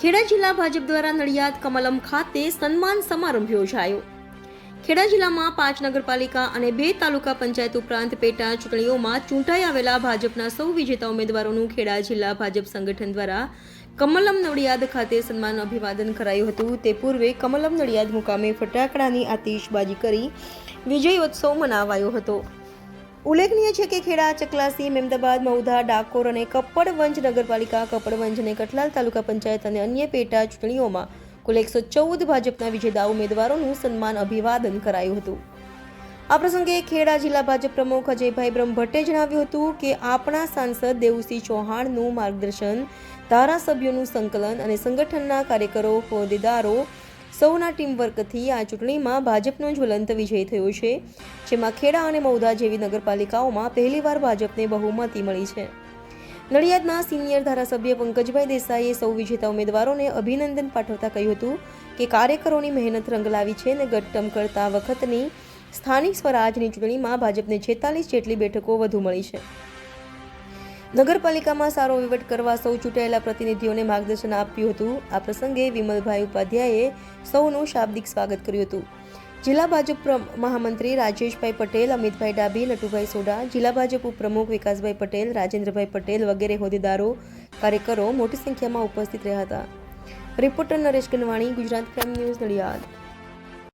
ખેડા જિલ્લા ભાજપ દ્વારા નડિયાદ કમલમ ખાતે સન્માન સમારંભ યોજાયો. ખેડા જિલ્લામાં પાંચ નગરપાલિકા અને બે તાલુકા પંચાયત ઉપરાંત પેટા ચૂંટણીઓમાં ચૂંટાઈ આવેલા ભાજપના સૌ વિજેતા ઉમેદવારોનું ખેડા જિલ્લા ભાજપ સંગઠન દ્વારા કમલમ નડિયાદ ખાતે સન્માન અભિવાદન કરાયું હતું. તે પૂર્વે કમલમ નડિયાદ મુકામે ફટાકડાની આતિશબાજી કરી વિજયોત્સવ મનાવાયો હતો. ઉલ્લેખનીય છે કે ખેડા, ચકલાસી મહેમદાબાદ મહુધા, ડાકોર અને કપ્પડવંજ નગરપાલિકા કપ્પડવંજ અને કઠલાલ તાલુકા પંચાયત અને અન્ય પેટા ચૂંટણીઓમાં કુલ એકસો ચૌદ ભાજપના વિજેતા ઉમેદવારોનું સન્માન અભિવાદન કરાયું હતું. આ પ્રસંગે ખેડા જિલ્લા ભાજપ પ્રમુખ અજયભાઈ બ્રહ્મભટ્ટે જણાવ્યું હતું કે આપણા સાંસદ દેવુસિંહ ચૌહાણનું માર્ગદર્શન ધારાસભ્યોનું સંકલન અને સંગઠનના કાર્યકરો હોદ્દેદારો સૌના ટીમવર્કથી આ ચૂંટણીમાં ભાજપનો જ્વલંત વિજય થયો છે, જેમાં ખેડા અને મૌદા જેવી નગરપાલિકાઓમાં પહેલીવાર ભાજપને બહુમતી મળી છે. નડિયાદના સિનિયર ધારાસભ્ય પંકજભાઈ દેસાઈએ સૌ વિજેતા ઉમેદવારોને અભિનંદન પાઠવતા કહ્યું હતું કે કાર્યકરોની મહેનત રંગ લાવી છે અને ગટ્ટમ કરતા વખતની સ્થાનિક સ્વરાજની ચૂંટણીમાં ભાજપને છેતાલીસ જેટલી બેઠકો વધુ મળી છે. નગરપાલિકામાં સારો વહીવટ કરવા સૌ ચૂંટાયેલા પ્રતિનિધિઓને માર્ગદર્શન આપ્યું હતું. આ પ્રસંગે વિમલભાઈ ઉપાધ્યાયે સૌનું શાબ્દિક સ્વાગત કર્યું હતું. જિલ્લા ભાજપ મહામંત્રી રાજેશભાઈ પટેલ, અમિતભાઈ ડાભી, નટુભાઈ સોઢા, જિલ્લા ભાજપ ઉપપ્રમુખ વિકાસભાઈ પટેલ, રાજેન્દ્રભાઈ પટેલ વગેરે હોદ્દેદારો, કાર્યકરો મોટી સંખ્યામાં ઉપસ્થિત રહ્યા હતા. Reporter Naresh Ganwani, Gujarat crime news Nadiad.